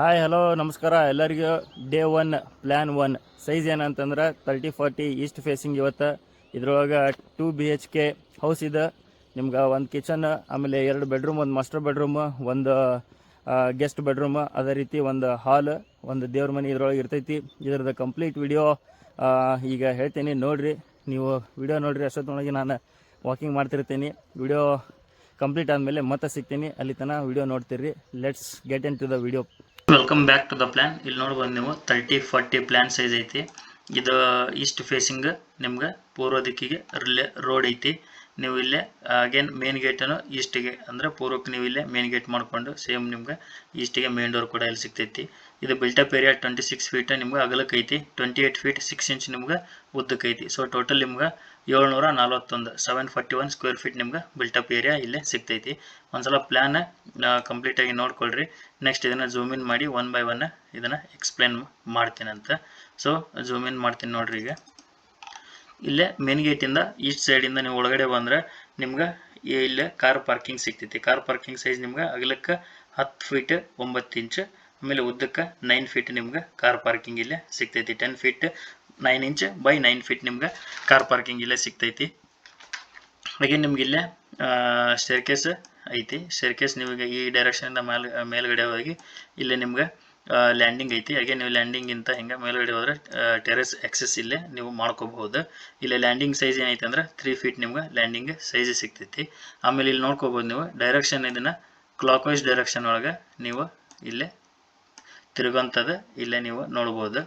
Hi hello ನಮಸ್ಕಾರ. ಎಲ್ಲರಿಗೂ day one plan one size ಏನಂತಂದ್ರೆ ತರ್ಟಿ ಫಾರ್ಟಿ ಈಸ್ಟ್ ಫೇಸಿಂಗ್ ಇವತ್ತು. ಇದ್ರೊಳಗೆ two B H K house ಇದೆ. ನಿಮ್ಗೆ ಒಂದು ಕಿಚನ್ ಆಮೇಲೆ ಎರಡು ಬೆಡ್ರೂಮ್ ಒಂದು ಮಾಸ್ಟರ್ ಬೆಡ್ರೂಮ್ ಒಂದು ಗೆಸ್ಟ್ ಬೆಡ್ರೂಮ್ ಅದೇ ರೀತಿ ಒಂದು ಹಾಲ್ ಒಂದು ದೇವ್ರ ಮನೆ ಇದ್ರೊಳಗೆ ಇರ್ತೈತಿ. ಇದ್ರದ್ದು ಕಂಪ್ಲೀಟ್ ವಿಡಿಯೋ ಈಗ ಹೇಳ್ತೀನಿ. ನೋಡಿರಿ, ನೀವು ವಿಡಿಯೋ ನೋಡಿರಿ, ಅಷ್ಟೊತ್ತೊಳಗೆ ನಾನು ವಾಕಿಂಗ್ ಮಾಡ್ತಿರ್ತೀನಿ. ವಿಡಿಯೋ ಕಂಪ್ಲೀಟ್ ಆದಮೇಲೆ ಮತ್ತೆ ಸಿಗ್ತೀನಿ. ಅಲ್ಲಿ ತನಕ ವಿಡಿಯೋ ನೋಡ್ತೀರಿ let's get into the video welcome back to the plan ಇಲ್ಲಿ ನೋಡ್ಬೋದು ನೀವು ತರ್ಟಿ ಫಾರ್ಟಿ ಪ್ಲ್ಯಾನ್ ಸೈಜ್ ಐತಿ. ಇದು ಈಸ್ಟ್ ಫೇಸಿಂಗ್ ನಿಮ್ಗೆ ಪೂರ್ವ ದಿಕ್ಕಿಗೆ ರೋಡ್ ಐತಿ. ನೀವು ಇಲ್ಲೇ ಅಗೇನ್ ಮೇನ್ ಗೇಟನ್ನು ಈಸ್ಟಿಗೆ ಅಂದ್ರೆ ಪೂರ್ವಕ್ಕೆ ನೀವು ಇಲ್ಲೇ ಮೇನ್ ಗೇಟ್ ಮಾಡ್ಕೊಂಡು ಸೇಮ್ ನಿಮ್ಗೆ ಈಸ್ಟಿಗೆ ಮೇನ್ ಡೋರ್ ಕೂಡ ಇಲ್ಲಿ ಸಿಗ್ತೈತಿ. ಇದು built up area twenty six feet ನಿಮ್ಗೆ ಅಗಲಕ್ಕೆ ಐತಿ twenty eight feet six inch ನಿಮ್ಗೆ ಉದ್ದಕ್ಕೆ ಐತಿ ಸೊ ಟೋಟಲ್ ನಿಮ್ಗೆ ಏಳ್ನೂರ ನಲ್ವತ್ತೊಂದು seven forty one square feet ನಿಮ್ಗೆ ಬಿಲ್ಟಪ್ ಏರಿಯಾ ಇಲ್ಲೇ ಸಿಗ್ತೈತಿ. ಒಂದ್ಸಲ ಪ್ಲ್ಯಾನ್ ಕಂಪ್ಲೀಟಾಗಿ ನೋಡ್ಕೊಳ್ರಿ. ನೆಕ್ಸ್ಟ್ ಇದನ್ನು ಜೂಮ್ ಇನ್ ಮಾಡಿ ಒನ್ ಬೈ ಒನ್ ಇದನ್ನು ಎಕ್ಸ್ಪ್ಲೇನ್ ಮಾಡ್ತೀನಿ ಅಂತ. ಸೊ ಜೂಮ್ ಇನ್ ಮಾಡ್ತೀನಿ ನೋಡ್ರಿ ಈಗ. ಇಲ್ಲೇ ಮೇನ್ ಗೇಟಿಂದ ಈಸ್ಟ್ ಸೈಡಿಂದ ನೀವು ಒಳಗಡೆ ಬಂದ್ರೆ ನಿಮ್ಗೆ ಇಲ್ಲೇ ಕಾರ್ ಪಾರ್ಕಿಂಗ್ ಸಿಗ್ತೈತಿ. ಕಾರ್ ಪಾರ್ಕಿಂಗ್ ಸೈಜ್ ನಿಮ್ಗೆ ಅಗಲಕ್ಕೆ ಹತ್ತು ಫೀಟ್ ಒಂಬತ್ತು ಇಂಚ್ ಆಮೇಲೆ ಉದ್ದಕ್ಕೆ ನೈನ್ ಫೀಟ್ ನಿಮ್ಗೆ ಕಾರ್ ಪಾರ್ಕಿಂಗ್ ಇಲ್ಲೇ ಸಿಗ್ತೈತಿ. Ten feet nine inch by nine feet ನಿಮ್ಗೆ ಕಾರ್ ಪಾರ್ಕಿಂಗ್ ಇಲ್ಲೇ ಸಿಗ್ತೈತಿ. ಹಾಗೆ ನಿಮ್ಗೆ ಇಲ್ಲೇ ಸ್ಟೇರ್ ಕೇಸ್ ಐತಿ. ಸ್ಟೇರ್ ಕೇಸ್ ನಿಮಗೆ ಈ ಡೈರೆಕ್ಷನಿಂದ ಮೇಲ್, ಮೇಲ್ಗಡೆ ಹೋಗಿ ಇಲ್ಲೇ ನಿಮ್ಗೆ ಲ್ಯಾಂಡಿಂಗ್ ಐತಿ. ಹಾಗೆ ನೀವು ಲ್ಯಾಂಡಿಂಗ್ ಇಂತ ಹಿಂಗೆ ಮೇಲ್ಗಡೆ ಹೋದ್ರೆ ಟೆರೆಸ್ ಎಕ್ಸಸ್ ಇಲ್ಲೇ ನೀವು ಮಾಡ್ಕೋಬಹುದು. ಇಲ್ಲೇ ಲ್ಯಾಂಡಿಂಗ್ ಸೈಜ್ ಏನೈತೆ ಅಂದ್ರೆ ತ್ರೀ ಫೀಟ್ ನಿಮ್ಗೆ ಲ್ಯಾಂಡಿಂಗ್ ಸೈಜ್ ಸಿಗ್ತೈತಿ. ಆಮೇಲೆ ಇಲ್ಲಿ ನೋಡ್ಕೋಬಹುದು ನೀವು ಡೈರೆಕ್ಷನ್ ಇದನ್ನ ಕ್ಲಾಕ್ ವೈಸ್ ಡೈರೆಕ್ಷನ್ ಒಳಗೆ ನೀವು ಇಲ್ಲೇ ತಿರುಗಂಥದ್ದು ಇಲ್ಲೇ ನೀವು ನೋಡ್ಬೋದು.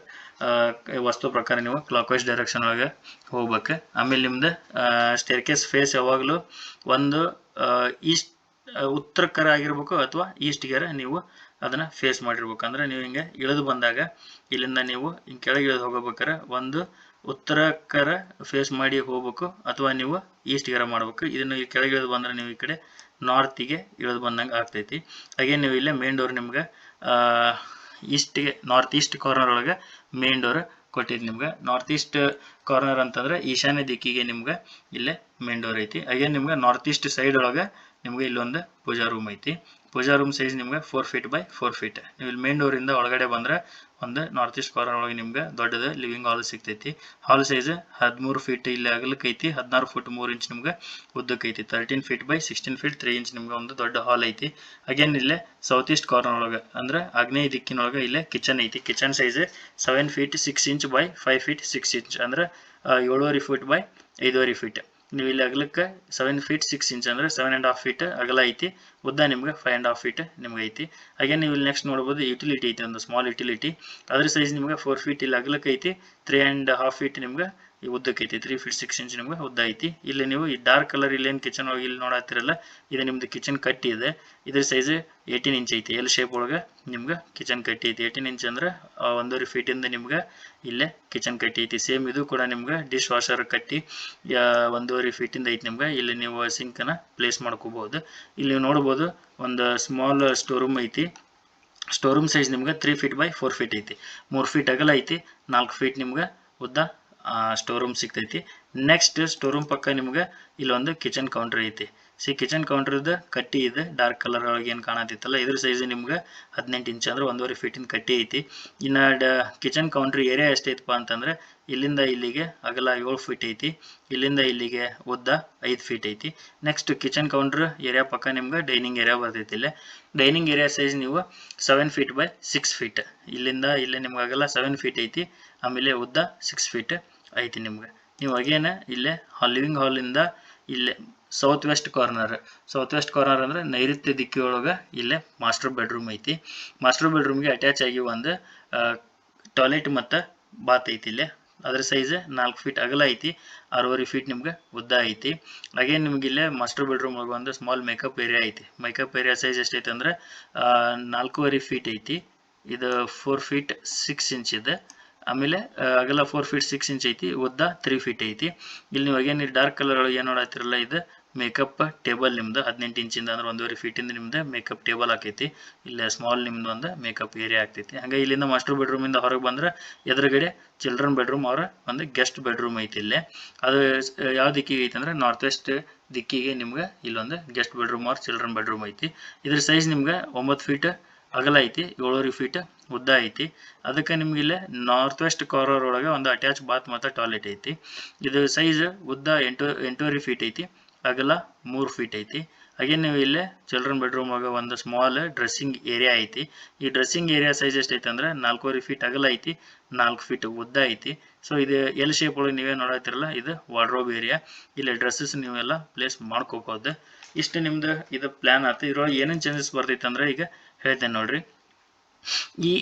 ವಸ್ತು ಪ್ರಕಾರ ನೀವು ಕ್ಲಾಕ್ ವೈಸ್ ಡೈರೆಕ್ಷನ್ ಒಳಗೆ ಹೋಗ್ಬೇಕು. ಆಮೇಲೆ ನಿಮ್ದು ಸ್ಟೇರ್ ಕೇಸ್ ಫೇಸ್ ಯಾವಾಗಲೂ ಒಂದು ಈಸ್ಟ್ ಉತ್ತರಕ್ಕರ ಆಗಿರ್ಬೇಕು ಅಥವಾ ಈಸ್ಟ್ಗೆರ ನೀವು ಅದನ್ನ ಫೇಸ್ ಮಾಡಿರ್ಬೇಕು. ಅಂದ್ರೆ ನೀವು ಹಿಂಗೆ ಇಳಿದು ಬಂದಾಗ ಇಲ್ಲಿಂದ ನೀವು ಹಿಂಗೆ ಕೆಳಗೆ ಇಳಿದು ಹೋಗಬೇಕಾರೆ ಒಂದು ಉತ್ತರಕ್ಕರ ಫೇಸ್ ಮಾಡಿ ಹೋಗ್ಬೇಕು ಅಥವಾ ನೀವು ಈಸ್ಟ್ಗೆರ ಮಾಡ್ಬೇಕು. ಇದನ್ನು ಈ ಕೆಳಗೆ ಇಳಿದು ಬಂದ್ರೆ ನೀವು ಈ ಕಡೆ ನಾರ್ತಿಗೆ ಇಳಿದು ಬಂದಂಗೆ ಆಗ್ತೈತಿ. ಹಾಗೆ ನೀವು ಇಲ್ಲೇ ಮೇನ್ ಡೋರ್ ನಿಮ್ಗೆ ಈಸ್ಟ್ಗೆ ನಾರ್ತ್ ಈಸ್ಟ್ ಕಾರ್ನರ್ ಒಳಗೆ ಮೇನ್ ಡೋರ್ ಕೊಟ್ಟಿದ್ದು ನಿಮ್ಗೆ. ನಾರ್ತ್ ಈಸ್ಟ್ ಕಾರ್ನರ್ ಅಂತಂದ್ರೆ ಈಶಾನ್ಯ ದಿಕ್ಕಿಗೆ ನಿಮ್ಗೆ ಇಲ್ಲೇ ಮೇನ್ ಡೋರ್ ಐತಿ. ಅಗೇನ್ ನಿಮ್ಗೆ ನಾರ್ತ್ ಈಸ್ಟ್ ಸೈಡ್ ಒಳಗೆ ನಿಮ್ಗೆ ಇಲ್ಲೊಂದು ಪೂಜಾ ರೂಮ್ ಐತಿ. ಪೂಜಾ ರೂಮ್ ಸೈಜ್ ನಿಮ್ಗೆ four feet by four feet ನೀವು ಇಲ್ಲಿ ಮೇನ್ ಡೋರಿಂದ ಒಳಗಡೆ ಬಂದ್ರೆ ಒಂದು ನಾರ್ತ್ ಈಸ್ಟ್ ಕಾರ್ನರ್ ಒಳಗೆ ನಿಮ್ಗೆ ದೊಡ್ಡದು ಲಿವಿಂಗ್ ಹಾಲ್ ಸಿಗ್ತೈತಿ. ಹಾಲ್ ಸೈಜ್ ಹದಿಮೂರು ಫೀಟ್ ಇಲ್ಲಿ ಅಗಲಕ್ಕೆ ಐತಿ ಹದಿನಾರು ಫುಟ್ ಮೂರು ಇಂಚ್ ನಿಮ್ಗೆ ಉದ್ದಕ್ಕೆ ಐತಿ thirteen feet by sixteen feet three inch ನಿಮ್ಗೆ ಒಂದು ದೊಡ್ಡ ಹಾಲ್ ಐತಿ. ಅಗೇನ್ ಇಲ್ಲೇ ಸೌತ್ ಈಸ್ಟ್ ಕಾರ್ನರ್ ಒಳಗೆ, ಅಂದ್ರೆ ಆಗ್ನೇಯ ದಿಕ್ಕಿನೊಳಗೆ ಇಲ್ಲೇ ಕಿಚನ್ ಐತಿ. Kitchen size seven feet six inch by five feet six inch ಅಂದ್ರೆ ಏಳುವರೆ ಫೀಟ್ ಬೈ ಐದುವರೆ ಫೀಟ್ ನೀವು ಇಲ್ಲಿ ಅಗಲಕ್ಕೆ ಸೆವೆನ್ ಫೀಟ್ ಸಿಕ್ಸ್ ಇಂಚ್ ಅಂದ್ರೆ ಸೆವೆನ್ ಆ್ಯಂಡ್ ಹಾಫ್ ಫೀಟ್ ಅಗಲ ಐತಿ. ಉದ್ದ ನಿಮ್ಗೆ ಫೈವ್ ಆ್ಯಂಡ್ ಹಾಫ್ ಫೀಟ್ ನಿಮ್ಗೆ ಐತಿ. ಹಾಗೆ ನೀವು ಇಲ್ಲಿ ನೆಕ್ಸ್ಟ್ ನೋಡ್ಬೋದು ಯುಟಿಲಿಟಿ ಐತಿ ಒಂದು ಸ್ಮಾಲ್ ಯುಟಿಲಿಟಿ ಅದ್ರ ಸೈಜ್ ನಿಮ್ಗೆ ಫೋರ್ ಫೀಟ್ ಇಲ್ಲಿ ಅಗಲಕ್ಕೆ ಐತಿ. ತ್ರೀ ಆ್ಯಂಡ್ ಹಾಫ್ ಫೀಟ್ ನಿಮ್ಗೆ ಈ ಉದ್ದಕ್ಕೆ ಐತಿ ತ್ರೀ ಫೀಟ್ ಸಿಕ್ಸ್ ಇಂಚ್ ನಿಮಗೆ ಉದ್ದ ಐತಿ. ಇಲ್ಲಿ ನೀವು ಈ ಡಾರ್ಕ್ ಕಲರ್ ಇಲ್ಲೇನು ಕಿಚನ್ ಒಳಗೆ ಇಲ್ಲಿ ನೋಡತ್ತಿರಲ್ಲ ಇದು ನಿಮ್ದು ಕಿಚನ್ ಕಟ್ಟಿ ಇದೆ. ಇದ್ರ ಸೈಜ್ ಏಯ್ಟೀನ್ ಇಂಚ್ ಐತಿ. ಎಲ್ ಶೇಪ್ ಒಳಗೆ ನಿಮ್ಗೆ ಕಿಚನ್ ಕಟ್ಟಿ ಐತಿ. ಏಯ್ಟೀನ್ ಇಂಚ್ ಅಂದ್ರೆ ಒಂದೂವರೆ ಫೀಟಿಂದ ನಿಮ್ಗೆ ಇಲ್ಲೇ ಕಿಚನ್ ಕಟ್ಟಿ ಐತಿ. ಸೇಮ್ ಇದು ಕೂಡ ನಿಮ್ಗೆ ಡಿಶ್ ವಾಷರ್ ಕಟ್ಟಿ ಒಂದೂವರೆ ಫೀಟಿಂದ ಐತಿ ನಿಮ್ಗೆ. ಇಲ್ಲಿ ನೀವು ಸಿಂಕನ್ನ ಪ್ಲೇಸ್ ಮಾಡ್ಕೋಬಹುದು ಇಲ್ಲಿ ನೋಡ್ಬೋದು, ಒಂದು ಸ್ಮಾಲ್ ಸ್ಟೋರ್ ರೂಮ್ ಐತಿ. ಸ್ಟೋರ್ ರೂಮ್ ಸೈಜ್ ನಿಮ್ಗೆ three feet by four feet ಐತಿ. ಮೂರು ಫೀಟ್ ಅಗಲ ಐತಿ. ನಾಲ್ಕು ಫೀಟ್ ನಿಮ್ಗೆ ಉದ್ದ ಸ್ಟೋರ್ ರೂಮ್ ಸಿಗ್ತೈತಿ. ನೆಕ್ಸ್ಟ್ ಸ್ಟೋರ್ ರೂಮ್ ಪಕ್ಕ ನಿಮ್ಗೆ ಇಲ್ಲೊಂದು ಕಿಚನ್ ಕೌಂಟರ್ ಐತಿ. ಸಿ ಕಿಚನ್ ಕೌಂಟರ್ದು ಕಟ್ಟಿ ಇದೆ. ಡಾರ್ಕ್ ಕಲರ್ ಒಳಗೆ ಏನು ಕಾಣತಿತ್ತಲ್ಲ, ಇದ್ರ ಸೈಜ್ ನಿಮ್ಗೆ ಹದಿನೆಂಟು ಇಂಚ್ ಅಂದ್ರೆ ಒಂದೂವರೆ ಫೀಟಿನ ಕಟ್ಟಿ ಐತಿ. ಇನ್ನು ಕಿಚನ್ ಕೌಂಟ್ರ್ ಏರಿಯಾ ಎಷ್ಟೈತಪ್ಪ ಅಂತಂದ್ರೆ, ಇಲ್ಲಿಂದ ಇಲ್ಲಿಗೆ ಅಗಲ ಏಳು ಫೀಟ್ ಐತಿ. ಇಲ್ಲಿಂದ ಇಲ್ಲಿಗೆ ಉದ್ದ ಐದು ಫೀಟ್ ಐತಿ. ನೆಕ್ಸ್ಟ್ ಕಿಚನ್ ಕೌಂಟರ್ ಏರಿಯಾ ಪಕ್ಕ ನಿಮ್ಗೆ ಡೈನಿಂಗ್ ಏರಿಯಾ ಬರ್ತೈತಿ ಇಲ್ಲೇ. ಡೈನಿಂಗ್ ಏರಿಯಾ ಸೈಜ್ ನೀವು seven feet by six feet ಇಲ್ಲಿಂದ ಇಲ್ಲಿ ನಿಮ್ಗೆ ಅಗಲ ಸೆವೆನ್ ಫೀಟ್ ಐತಿ. ಆಮೇಲೆ ಉದ್ದ ಸಿಕ್ಸ್ ಫೀಟ್ ಐತಿ ನಿಮ್ಗೆ. ನೀವು ಅಗೇನ ಇಲ್ಲೇ ಲಿವಿಂಗ್ ಹಾಲಿಂದ ಇಲ್ಲೇ south west corner south west corner ಅಂದ್ರೆ ನೈಋತ್ಯ ದಿಕ್ಕಿಯೊಳಗೆ ಇಲ್ಲೇ ಮಾಸ್ಟರ್ ಬೆಡ್ರೂಮ್ ಐತಿ. ಮಾಸ್ಟರ್ ಬೆಡ್ರೂಮ್ಗೆ ಅಟ್ಯಾಚ್ ಆಗಿ ಒಂದು ಟಾಯ್ಲೆಟ್ ಮತ್ತು ಬಾತ್ ಐತಿ ಇಲ್ಲೇ. ಅದ್ರ ಸೈಜ್ ನಾಲ್ಕು ಫೀಟ್ ಅಗಲ ಐತಿ, ಆರೂವರೆ ಫೀಟ್ ನಿಮ್ಗೆ ಉದ್ದ ಐತಿ. ಅಗೇನ್ ನಿಮ್ಗೆ ಇಲ್ಲೇ ಮಾಸ್ಟರ್ ಬೆಡ್ರೂಮ್ ಒಳಗೆ ಒಂದು ಸ್ಮಾಲ್ ಮೇಕಪ್ ಏರಿಯಾ ಐತಿ. ಮೇಕಪ್ ಏರಿಯಾ ಸೈಜ್ ಎಷ್ಟೈತೆ ಅಂದ್ರೆ ನಾಲ್ಕೂವರೆ ಫೀಟ್ ಐತಿ. ಇದು ಫೋರ್ ಫೀಟ್ ಸಿಕ್ಸ್ ಇಂಚ್ ಇದೆ. ಆಮೇಲೆ ಅಗಲ ಫೋರ್ ಫೀಟ್ ಸಿಕ್ಸ್ ಇಂಚ್ ಐತಿ ಉದ್ದ ತ್ರೀ ಫೀಟ್ ಐತಿ. ಇಲ್ಲಿ ನೀವು ಅಗೇನ್ ಡಾರ್ಕ್ ಕಲರ್ ಒಳಗೆ ಏನು ನೋಡತ್ತಿರಲ್ಲ ಇದು ಮೇಕಪ್ ಟೇಬಲ್ ನಿಮ್ದು, ಹದಿನೆಂಟು ಇಂಚಿಂದ ಅಂದ್ರೆ ಒಂದೂವರೆ ಫೀಟಿಂದ ನಿಮ್ದು ಮೇಕಪ್ ಟೇಬಲ್ ಆಕೈತಿ. ಇಲ್ಲಿ ಸ್ಮಾಲ್ ನಿಮ್ದು ಒಂದು ಮೇಕಪ್ ಏರಿಯಾ ಆಗ್ತೈತಿ. ಹಂಗೆ ಇಲ್ಲಿಂದ ಮಾಸ್ಟರ್ ಬೆಡ್ರೂಮಿಂದ ಹೊರಗೆ ಬಂದ್ರೆ ಎದುರುಗಡೆ ಚಿಲ್ಡ್ರನ್ ಬೆಡ್ರೂಮ್ ಅವರ ಒಂದು ಗೆಸ್ಟ್ ಬೆಡ್ರೂಮ್ ಐತಿ ಇಲ್ಲೇ. ಅದು ಯಾವ ದಿಕ್ಕಿಗೆ ಐತಿ ಅಂದ್ರೆ ನಾರ್ತ್ ವೆಸ್ಟ್ ದಿಕ್ಕಿಗೆ ನಿಮ್ಗೆ ಇಲ್ಲೊಂದು ಗೆಸ್ಟ್ ಬೆಡ್ರೂಮ್ ಅವ್ರ ಚಿಲ್ಡ್ರನ್ ಬೆಡ್ರೂಮ್ ಐತಿ. ಇದ್ರ ಸೈಜ್ ನಿಮ್ಗೆ ಒಂಬತ್ತು ಫೀಟ್ ಅಗಲ ಐತಿ, ಏಳುವರೆ ಫೀಟ್ ಉದ್ದ ಐತಿ. ಅದಕ್ಕೆ ನಿಮ್ಗೆ ಇಲ್ಲೇ ನಾರ್ತ್ ವೆಸ್ಟ್ ಕಾರ್ನರ್ ಒಳಗೆ ಒಂದು ಅಟ್ಯಾಚ್ ಬಾತ್ ಮತ್ತು ಟಾಯ್ಲೆಟ್ ಐತಿ. ಇದು ಸೈಜ್ ಉದ್ದ ಎಂಟು, ಎಂಟೂವರೆ ಫೀಟ್ ಐತಿ. ಅಗಲ ಮೂರು ಫೀಟ್ ಐತಿ. ಹಾಗೆ ನೀವು ಇಲ್ಲೇ ಚಿಲ್ಡ್ರನ್ ಬೆಡ್ರೂಮ್ ಒಳಗೆ ಒಂದು ಸ್ಮಾಲ್ ಡ್ರೆಸ್ಸಿಂಗ್ ಏರಿಯಾ ಐತಿ. ಈ ಡ್ರೆಸ್ಸಿಂಗ್ ಏರಿಯಾ ಸೈಜ್ ಎಷ್ಟು ಐತಿ ಅಂದ್ರೆ ನಾಲ್ಕೂವರೆ ಫೀಟ್ ಅಗಲ ಐತಿ, ನಾಲ್ಕು ಫೀಟ್ ಉದ್ದ ಐತಿ. ಸೊ ಇದು ಎಲ್ ಶೇಪ್ ಒಳಗೆ ನೀವೇ ನೋಡತ್ತಿರಲ್ಲ ಇದು ವಾರ್ಡ್ರೋಬ್ ಏರಿಯಾ ಇಲ್ಲಿ ಡ್ರೆಸ್ಸಸ್ ನೀವೆಲ್ಲ ಪ್ಲೇಸ್ ಮಾಡ್ಕೋಬೋದು. ಇಷ್ಟು ನಿಮ್ದು ಇದು ಪ್ಲಾನ್ ಆಯ್ತು ಇದ್ರೊಳಗೆ ಏನೇನು ಚೇಂಜಸ್ ಬರ್ತೈತೆ ಅಂದ್ರೆ ಈಗ ಹೇಳ್ತೇನೆ ನೋಡ್ರಿ. ಈ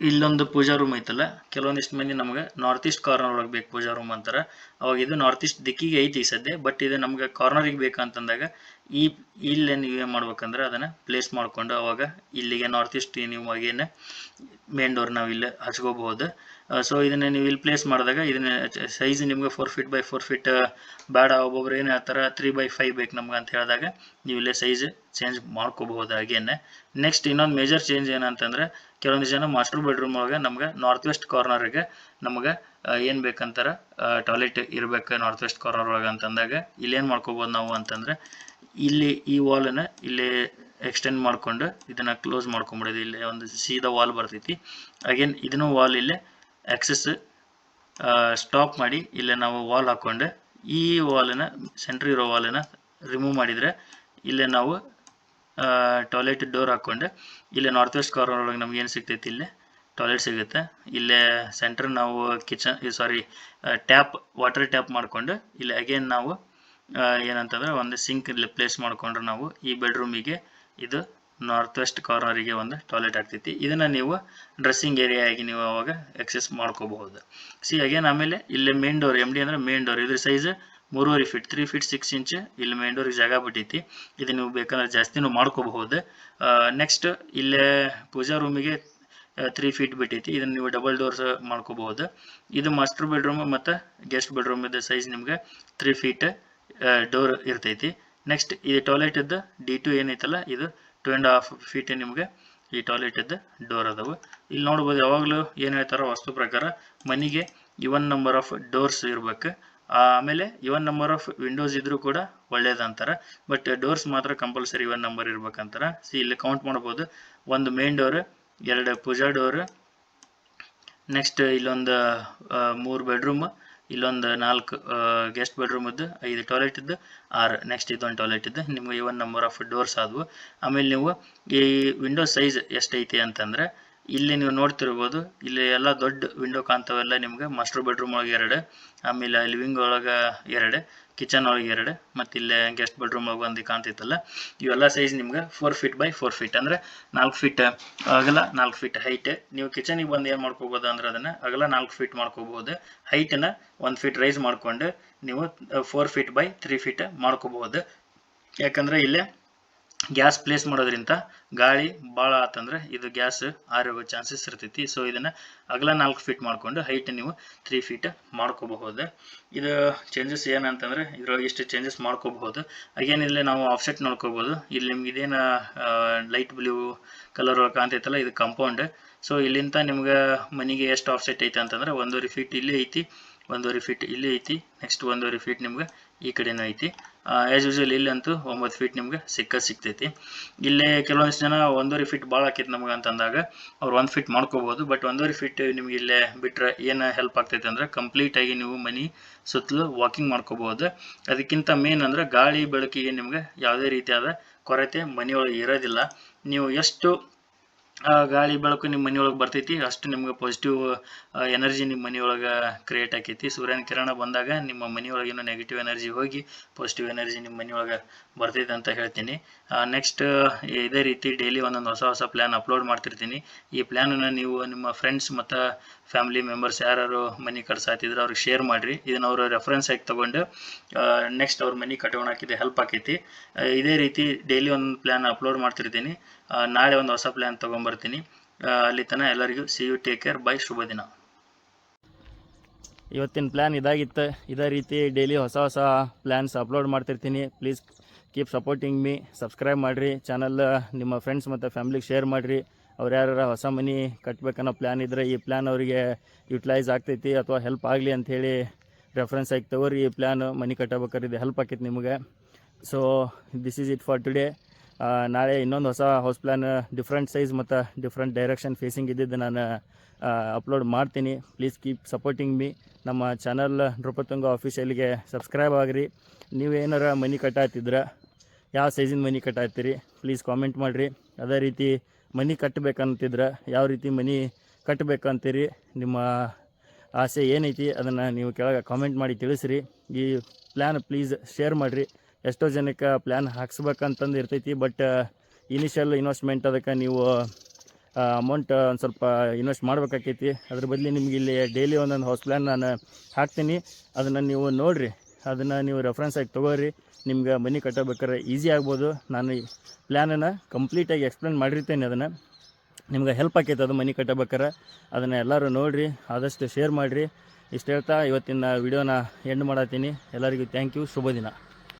ಇಲ್ಲೊಂದು ಪೂಜಾ ರೂಮ್ ಐತಲ್ಲ, ಕೆಲವೊಂದಿಷ್ಟು ಮಂದಿ ನಮಗೆ ನಾರ್ತ್ ಈಸ್ಟ್ ಕಾರ್ನರ್ ಒಳಗೆ ಬೇಕು ಪೂಜಾ ರೂಮ್ ಅಂತಾರೆ. ಅವಾಗ ಇದು ನಾರ್ತ್ ಈಸ್ಟ್ ದಿಕ್ಕಿಗೆ ಐತಿ ಸದ್ಯ ಬಟ್ ಇದು ನಮ್ಗೆ ಕಾರ್ನರಿಗೆ ಬೇಕಂತಂದಾಗ ಈ ಇಲ್ಲಿ ನೀವು ಏನು ಮಾಡ್ಬೇಕಂದ್ರೆ ಅದನ್ನು ಪ್ಲೇಸ್ ಮಾಡಿಕೊಂಡು ಅವಾಗ ಇಲ್ಲಿಗೆ ನಾರ್ತ್ ಈಸ್ಟ್ ನೀವು ಮೇನ್ ಡೋರ್ ನಾವು ಇಲ್ಲಿ ಹಚ್ಕೋಬಹುದು. ಸೊ ಇದನ್ನ ನೀವು ಇಲ್ಲಿ ಪ್ಲೇಸ್ ಮಾಡಿದಾಗ ಇದನ್ನ ಸೈಜ್ ನಿಮ್ಗೆ four feet by four feet ಬೇಡ, ಒಬ್ಬೊಬ್ರು ಏನು ಹೇಳ್ತಾರೆ ತ್ರೀ ಬೈ ಫೈವ್ ಬೇಕು ನಮ್ಗೆ ಅಂತ ಹೇಳಿದಾಗ ನೀವು ಇಲ್ಲೇ ಸೈಜ್ ಚೇಂಜ್ ಮಾಡ್ಕೋಬಹುದು ಹಾಗೇನೆ. ನೆಕ್ಸ್ಟ್ ಇನ್ನೊಂದು ಮೇಜರ್ ಚೇಂಜ್ ಏನಂತಂದ್ರೆ ಕೆಲವೊಂದು ಜನ ಮಾಸ್ಟರ್ ಬೆಡ್ರೂಮ್ ಒಳಗೆ ನಮ್ಗೆ ನಾರ್ತ್ ವೆಸ್ಟ್ ಕಾರ್ನರ್ಗೆ ನಮ್ಗೆ ಏನು ಬೇಕಂತಾರ ಟಾಯ್ಲೆಟ್ ಇರ್ಬೇಕು ನಾರ್ತ್ ವೆಸ್ಟ್ ಕಾರ್ನರ್ ಒಳಗೆ ಅಂತಂದಾಗ ಇಲ್ಲಿ ಏನು ಮಾಡ್ಕೋಬೋದು ನಾವು ಅಂತಂದ್ರೆ ಇಲ್ಲಿ ಈ ವಾಲನ್ನ ಇಲ್ಲಿ ಎಕ್ಸ್ಟೆಂಡ್ ಮಾಡ್ಕೊಂಡು ಇದನ್ನ ಕ್ಲೋಸ್ ಮಾಡ್ಕೊಂಬಿಡೋದು ಇಲ್ಲಿ ಒಂದು ಸೀದಾ ವಾಲ್ ಬರ್ತೈತಿ. ಅಗೇನ್ ಇದನ್ನು ವಾಲ್ ಇಲ್ಲೇ ಆಕ್ಸೆಸ್ ಸ್ಟಾಪ್ ಮಾಡಿ ಇಲ್ಲೇ ನಾವು ವಾಲ್ ಹಾಕೊಂಡು ಈ ವಾಲನ್ನ ಸೆಂಟ್ರ್ ಇರೋ ವಾಲನ್ನ ರಿಮೂವ್ ಮಾಡಿದರೆ ಇಲ್ಲೇ ನಾವು ಟಾಯ್ಲೆಟ್ ಡೋರ್ ಹಾಕ್ಕೊಂಡು ಇಲ್ಲೇ ನಾರ್ತ್ ವೆಸ್ಟ್ ಕಾರ್ನರ್ ಒಳಗೆ ನಮ್ಗೆ ಏನು ಸಿಗ್ತೈತಿ? ಇಲ್ಲಿ ಟಾಯ್ಲೆಟ್ ಸಿಗುತ್ತೆ. ಇಲ್ಲೇ ಸೆಂಟ್ರ್ ನಾವು kitchen sorry tap water tap ಮಾಡ್ಕೊಂಡು ಇಲ್ಲಿ ಅಗೇನ್ ನಾವು ಏನಂತಂದ್ರೆ ಒಂದು ಸಿಂಕ್ ಇಲ್ಲಿ ಪ್ಲೇಸ್ ಮಾಡ್ಕೊಂಡ್ರೆ ನಾವು ಈ ಬೆಡ್ರೂಮಿಗೆ ಇದು ನಾರ್ತ್ ವೆಸ್ಟ್ ಕಾರ್ನರಿಗೆ ಒಂದು ಟಾಯ್ಲೆಟ್ ಆಗ್ತೈತಿ. ಇದನ್ನ ನೀವು ಡ್ರೆಸ್ಸಿಂಗ್ ಏರಿಯಾ ಆಗಿ ನೀವು ಅವಾಗ ಎಕ್ಸೆಸ್ ಮಾಡ್ಕೋಬಹುದು. ಸಿ ಅಗೇನ್ ಆಮೇಲೆ ಇಲ್ಲಿ ಮೇನ್ ಡೋರ್ ಎಂ ಡಿ ಅಂದ್ರೆ ಮೇನ್ ಡೋರ್ ಇದ್ರ ಸೈಜ್ ಮೂರುವರೆ feet three feet six inch ಇಲ್ಲಿ ಮೇನ್ ಡೋರಿಗೆ ಜಾಗ ಬಿಟ್ಟೈತಿ. ಇದು ನೀವು ಬೇಕಂದ್ರೆ ಜಾಸ್ತಿನೂ ಮಾಡ್ಕೋಬಹುದು. ನೆಕ್ಸ್ಟ್ ಇಲ್ಲೇ ಪೂಜಾ ರೂಮಿಗೆ ತ್ರೀ ಫೀಟ್ ಬಿಟ್ಟೈತಿ. ಇದನ್ನ ನೀವು ಡಬಲ್ ಡೋರ್ಸ್ ಮಾಡ್ಕೋಬಹುದು. ಇದು ಮಾಸ್ಟರ್ ಬೆಡ್ರೂಮ್ ಮತ್ತು ಗೆಸ್ಟ್ ಬೆಡ್ರೂಮ್ ಸೈಜ್ ನಿಮ್ಗೆ ತ್ರೀ ಫೀಟ್ ಡೋರ್ ಇರ್ತೈತಿ. ನೆಕ್ಸ್ಟ್ ಈ ಟಾಯ್ಲೆಟ್ ಇದ್ದ ಡಿ ಟು ಏನೈತಲ್ಲ, ಇದು ಟು ಆ್ಯಂಡ್ ಹಾಫ್ ಫೀಟ್ ನಿಮಗೆ ಈ ಟಾಯ್ಲೆಟ್ ಇದ್ದ ಡೋರ್ ಅದಾವು. ಇಲ್ಲಿ ನೋಡ್ಬೋದು ಯಾವಾಗಲೂ ಏನು ಹೇಳ್ತಾರೋ ವಸ್ತು ಪ್ರಕಾರ ಮನೆಗೆ ಇವನ್ ನಂಬರ್ ಆಫ್ ಡೋರ್ಸ್ ಇರ್ಬೇಕು. ಆಮೇಲೆ ಇವನ್ ನಂಬರ್ ಆಫ್ ವಿಂಡೋಸ್ ಇದ್ರೂ ಕೂಡ ಒಳ್ಳೇದಂತಾರ. ಬಟ್ ಡೋರ್ಸ್ ಮಾತ್ರ ಕಂಪಲ್ಸರಿ ಇವನ್ ನಂಬರ್ ಇರ್ಬೇಕಂತಾರ. ಸಿ ಇಲ್ಲಿ ಕೌಂಟ್ ಮಾಡ್ಬೋದು. ಒಂದು ಮೇನ್ ಡೋರ್ ಎರಡು ಪೂಜಾ ಡೋರ್ ನೆಕ್ಸ್ಟ್ ಇಲ್ಲೊಂದು ಮೂರು ಬೆಡ್ರೂಮ್ ಇಲ್ಲೊಂದು ನಾಲ್ಕು ಗೆಸ್ಟ್ ಬೆಡ್ರೂಮ್ ಇದ್ದು, ಐದು ಟಾಯ್ಲೆಟ್ ಇದ್ದು, ಆರು ನೆಕ್ಸ್ಟ್ ಇದೊಂದು ಟಾಯ್ಲೆಟ್ ಇದ್ದು, ನಿಮ್ಗೆ ಇವನ್ ನಂಬರ್ ಆಫ್ ಡೋರ್ಸ್ ಆದವು. ಆಮೇಲೆ ನೀವು ಈ ವಿಂಡೋ ಸೈಜ್ ಎಷ್ಟೈತಿ ಅಂತಂದ್ರೆ ಇಲ್ಲಿ ನೀವು ನೋಡ್ತಿರ್ಬೋದು, ಇಲ್ಲಿ ಎಲ್ಲ ದೊಡ್ಡ ವಿಂಡೋ ಕಾಣ್ತಾವೆಲ್ಲ ನಿಮ್ಗೆ ಮಾಸ್ಟರ್ ಬೆಡ್ರೂಮ್ ಒಳಗೆ ಎರಡು, ಆಮೇಲೆ ಲಿವಿಂಗ್ ಒಳಗೆ ಎರಡು ಕಿಚನ್ ಒಳಗೆ ಎರಡು, ಮತ್ತು ಇಲ್ಲೇ ಗೆಸ್ಟ್ ಬೆಡ್ರೂಮ್ ಒಳಗೆ ಒಂದು ಕಾಣ್ತಿತ್ತಲ್ಲ. ಇವೆಲ್ಲ ಸೈಜ್ ನಿಮ್ಗೆ four feet by four feet ಅಂದರೆ ನಾಲ್ಕು ಫೀಟ್ ಅಗಲ ನಾಲ್ಕು ಫೀಟ್ ಹೈಟ್ ನೀವು ಕಿಚನಿಗೆ ಬಂದು ಏನು ಮಾಡ್ಕೋಬೋದು ಅಂದ್ರೆ ಅದನ್ನು ಅಗಲ ನಾಲ್ಕು ಫೀಟ್ ಮಾಡ್ಕೋಬೋದು ಹೈಟನ್ನ ಒಂದು ಫೀಟ್ ರೈಸ್ ಮಾಡ್ಕೊಂಡು ನೀವು four feet by three feet ಮಾಡ್ಕೋಬಹುದು. ಯಾಕಂದ್ರೆ ಇಲ್ಲೇ ಗ್ಯಾಸ್ ಪ್ಲೇಸ್ ಮಾಡೋದ್ರಿಂದ ಗಾಳಿ ಭಾಳ ಆತಂದ್ರೆ ಇದು ಗ್ಯಾಸ್ ಆರೋಗೋ ಚಾನ್ಸಸ್ ಇರ್ತೈತಿ. ಸೊ ಇದನ್ನ ಅಗಲ ನಾಲ್ಕು ಫೀಟ್ ಮಾಡ್ಕೊಂಡು ಹೈಟ್ ನೀವು ತ್ರೀ ಫೀಟ್ ಮಾಡ್ಕೋಬಹುದು. ಇದು ಚೇಂಜಸ್ ಏನಂತಂದ್ರೆ ಇದ್ರೊಳಗೆ ಇಷ್ಟು ಚೇಂಜಸ್ ಮಾಡ್ಕೋಬಹುದು. ಅಗೇನ್ ಇಲ್ಲಿ ನಾವು ಆಫ್ಸೆಟ್ ನೋಡ್ಕೋಬಹುದು. ಇಲ್ಲಿ ನಿಮ್ಗೆ ಇದೇನು ಲೈಟ್ ಬ್ಲೂ ಕಲರ್ ಕಾಣ್ತೈತಲ್ಲ, ಇದು ಕಾಂಪೌಂಡ್ ಸೊ ಇಲ್ಲಿಂದ ನಿಮ್ಗೆ ಮನೆಗೆ ಎಷ್ಟು ಆಫ್ಸೆಟ್ ಐತೆ ಅಂತಂದ್ರೆ ಒಂದೂವರೆ ಫೀಟ್ ಇಲ್ಲಿ ಐತಿ, ಒಂದೂವರೆ ಫೀಟ್ ಇಲ್ಲಿ ಐತಿ ನೆಕ್ಸ್ಟ್ ಒಂದೂವರೆ ಫೀಟ್ ನಿಮ್ಗೆ ಈ ಕಡೆನೂ ಐತಿ. ಆ್ಯಸ್ ಇಲ್ಲಿ ಇಲ್ಲಂತೂ ಒಂಬತ್ತು ಫೀಟ್ ನಿಮ್ಗೆ ಸಿಕ್ಕ ಸಿಗ್ತೈತಿ. ಇಲ್ಲೇ ಕೆಲವೊಂದಿಷ್ಟು ಜನ ಒಂದೂವರೆ ಫೀಟ್ ಭಾಳ ಆಕೈತೆ ನಮ್ಗೆ ಅಂತಂದಾಗ ಅವ್ರು ಒಂದು ಫೀಟ್ ಮಾಡ್ಕೋಬೋದು ಬಟ್ ಒಂದೂವರೆ ಫೀಟ್ ನಿಮ್ಗೆ ಇಲ್ಲೇ ಬಿಟ್ರೆ ಏನು ಹೆಲ್ಪ್ ಆಗ್ತೈತೆ ಅಂದ್ರೆ ಕಂಪ್ಲೀಟ್ ಆಗಿ ನೀವು ಮನೆ ಸುತ್ತಲೂ ವಾಕಿಂಗ್ ಮಾಡ್ಕೋಬಹುದು ಅದಕ್ಕಿಂತ ಮೇನ್ ಅಂದ್ರೆ ಗಾಳಿ ಬೆಳಕಿಗೆ ನಿಮ್ಗೆ ಯಾವುದೇ ರೀತಿಯಾದ ಕೊರತೆ ಮನೆಯೊಳಗೆ ಇರೋದಿಲ್ಲ. ನೀವು ಎಷ್ಟು ಗಾಳಿ ಬೆಳಕು ನಿಮ್ಮ ಮನೆಯೊಳಗೆ ಬರ್ತೈತಿ. ಅಷ್ಟು ನಿಮ್ಗೆ ಪಾಸಿಟಿವ್ ಎನರ್ಜಿ ನಿಮ್ಮ ಮನೆಯೊಳಗೆ ಕ್ರಿಯೇಟ್ ಆಕೈತಿ. ಸೂರ್ಯನ ಕಿರಣ ಬಂದಾಗ ನಿಮ್ಮ ಮನೆಯೊಳಗಿನ ನೆಗೆಟಿವ್ ಎನರ್ಜಿ ಹೋಗಿ ಪಾಸಿಟಿವ್ ಎನರ್ಜಿ ನಿಮ್ಮ ಮನೆಯೊಳಗೆ ಬರ್ತೈತೆ ಅಂತ ಹೇಳ್ತೀನಿ. ನೆಕ್ಸ್ಟ್ ಇದೇ ರೀತಿ ಡೈಲಿ ಒಂದೊಂದು ಹೊಸ ಹೊಸ ಪ್ಲ್ಯಾನ್ ಅಪ್ಲೋಡ್ ಮಾಡ್ತಿರ್ತೀನಿ. ಈ ಪ್ಲ್ಯಾನನ್ನು ನೀವು ನಿಮ್ಮ ಫ್ರೆಂಡ್ಸ್ ಮತ್ತು ಫ್ಯಾಮಿಲಿ ಮೆಂಬರ್ಸ್ ಯಾರು ಮನೆ ಕಟ್ಸಾತಿದ್ರೆ ಅವ್ರಿಗೆ ಶೇರ್ ಮಾಡಿರಿ. ಇದನ್ನ ಅವರು ರೆಫರೆನ್ಸ್ ಆಗಿ ತೊಗೊಂಡು ನೆಕ್ಸ್ಟ್ ಅವ್ರ ಮನೆ ಕಟ್ಕೊಳಕ್ಕೆ ಹೆಲ್ಪ್ ಆಕೈತಿ. ಇದೇ ರೀತಿ ಡೈಲಿ ಒಂದು ಪ್ಲ್ಯಾನ್ ಅಪ್ಲೋಡ್ ಮಾಡ್ತಿರ್ತೀನಿ. ನಾಳೆ ಒಂದು ಹೊಸ ಪ್ಲ್ಯಾನ್ ತೊಗೊಂಬರ್ತೀನಿ. ಅಲ್ಲಿ ತನಕ ಎಲ್ಲರಿಗೂ see you take care bye ಶುಭ ದಿನ. ಇವತ್ತಿನ ಪ್ಲ್ಯಾನ್ ಇದಾಗಿತ್ತು. ಇದೇ ರೀತಿ ಡೈಲಿ ಹೊಸ ಹೊಸ ಪ್ಲ್ಯಾನ್ಸ್ ಅಪ್ಲೋಡ್ ಮಾಡ್ತಿರ್ತೀನಿ. Please keep supporting me subscribe ಮಾಡಿರಿ. ಚಾನಲ್ ನಿಮ್ಮ ಫ್ರೆಂಡ್ಸ್ ಮತ್ತು ಫ್ಯಾಮ್ಲಿಗೆ ಶೇರ್ ಮಾಡಿರಿ. ಅವ್ರು ಯಾರು ಹೊಸ ಮನಿ ಕಟ್ಬೇಕನ್ನೋ ಪ್ಲ್ಯಾನ್ ಇದ್ದರೆ ಈ ಪ್ಲ್ಯಾನ್ ಅವರಿಗೆ ಯುಟಿಲೈಸ್ ಆಗ್ತೈತಿ ಅಥವಾ ಹೆಲ್ಪ್ ಆಗಲಿ ಅಂಥೇಳಿ ರೆಫರೆನ್ಸ್ ಆಗಿ ತಗೋರಿ ಈ ಪ್ಲ್ಯಾನ್ ಮನಿ ಕಟ್ಟಬೇಕಾದ್ರೆ ಇದು ಹೆಲ್ಪ್ ಆಕೈತಿ ನಿಮಗೆ. So this is it for today ನಾಳೆ ಇನ್ನೊಂದು ಹೊಸ ಹೌಸ್ ಪ್ಲ್ಯಾನ್ ಡಿಫ್ರೆಂಟ್ ಸೈಜ್ ಮತ್ತು ಡಿಫ್ರೆಂಟ್ ಡೈರೆಕ್ಷನ್ ಫೇಸಿಂಗ್ ಇದ್ದಿದ್ದು ನಾನು ಅಪ್ಲೋಡ್ ಮಾಡ್ತೀನಿ. ಪ್ಲೀಸ್ ಕೀಪ್ ಸಪೋರ್ಟಿಂಗ್ ಮೀ ನಮ್ಮ ಚಾನಲ್ ನೃಪತುಂಗ ಆಫೀಷಿಯಲ್ಗೆ ಸಬ್ಸ್ಕ್ರೈಬ್ ಆಗಿರಿ. ನೀವೇನಾರ ಮನಿ ಕಟ್ಟಾತಿದ್ರೆ, ಯಾವ ಸೈಜಿನ ಮನಿ ಕಟ್ಟಾತ್ತೀರಿ ಪ್ಲೀಸ್ ಕಾಮೆಂಟ್ ಮಾಡಿರಿ. ಅದೇ ರೀತಿ ಮನಿ ಕಟ್ಟಬೇಕಂತಿದ್ರೆ ಯಾವ ರೀತಿ ಮನಿ ಕಟ್ಟಬೇಕಂತೀರಿ ನಿಮ್ಮ ಆಸೆ ಏನೈತಿ ಅದನ್ನು ನೀವು ಕೆಳಗೆ ಕಾಮೆಂಟ್ ಮಾಡಿ ತಿಳಿಸ್ರಿ. ಈ ಪ್ಲ್ಯಾನ್ ಪ್ಲೀಸ್ ಶೇರ್ ಮಾಡಿರಿ. ಎಷ್ಟೋ ಜನಕ್ಕೆ ಪ್ಲ್ಯಾನ್ ಹಾಕ್ಸ್ಬೇಕಂತಂದು ಇರ್ತೈತಿ ಬಟ್ ಇನಿಷಿಯಲ್ ಇನ್ವೆಸ್ಟ್ಮೆಂಟ್ ಅದಕ್ಕೆ ನೀವು ಅಮೌಂಟ್ ಒಂದು ಸ್ವಲ್ಪ ಇನ್ವೆಸ್ಟ್ ಮಾಡ್ಬೇಕಾಕೈತಿ. ಅದ್ರ ಬದಲಿ ನಿಮ್ಗೆ ಇಲ್ಲಿ ಡೈಲಿ ಒಂದೊಂದು ಹೌಸ್ ಪ್ಲ್ಯಾನ್ ನಾನು ಹಾಕ್ತೀನಿ. ಅದನ್ನು ನೀವು ನೋಡಿರಿ, ಅದನ್ನು ನೀವು ರೆಫರೆನ್ಸ್ ಆಗಿ ತೊಗೋರಿ. ನಿಮ್ಗೆ ಮನಿ ಕಟ್ಟಬೇಕಾದ್ರೆ ಈಸಿ ಆಗ್ಬೋದು. ನಾನು ಪ್ಲ್ಯಾನನ್ನು ಕಂಪ್ಲೀಟಾಗಿ ಎಕ್ಸ್ಪ್ಲೇನ್ ಮಾಡಿರ್ತೇನೆ ಅದನ್ನು. ನಿಮ್ಗೆ ಹೆಲ್ಪ್ ಆಕೈತೆ ಅದು ಮನಿ ಕಟ್ಟಬೇಕಾರೆ. ಅದನ್ನು ಎಲ್ಲರೂ ನೋಡಿರಿ, ಆದಷ್ಟು ಶೇರ್ ಮಾಡಿರಿ. ಇಷ್ಟು ಹೇಳ್ತಾ ಇವತ್ತಿನ ವಿಡಿಯೋನ ಎಂಡ್ ಮಾಡತ್ತೀನಿ ಎಲ್ಲರಿಗೂ ಥ್ಯಾಂಕ್ ಯು ಶುಭ ದಿನ.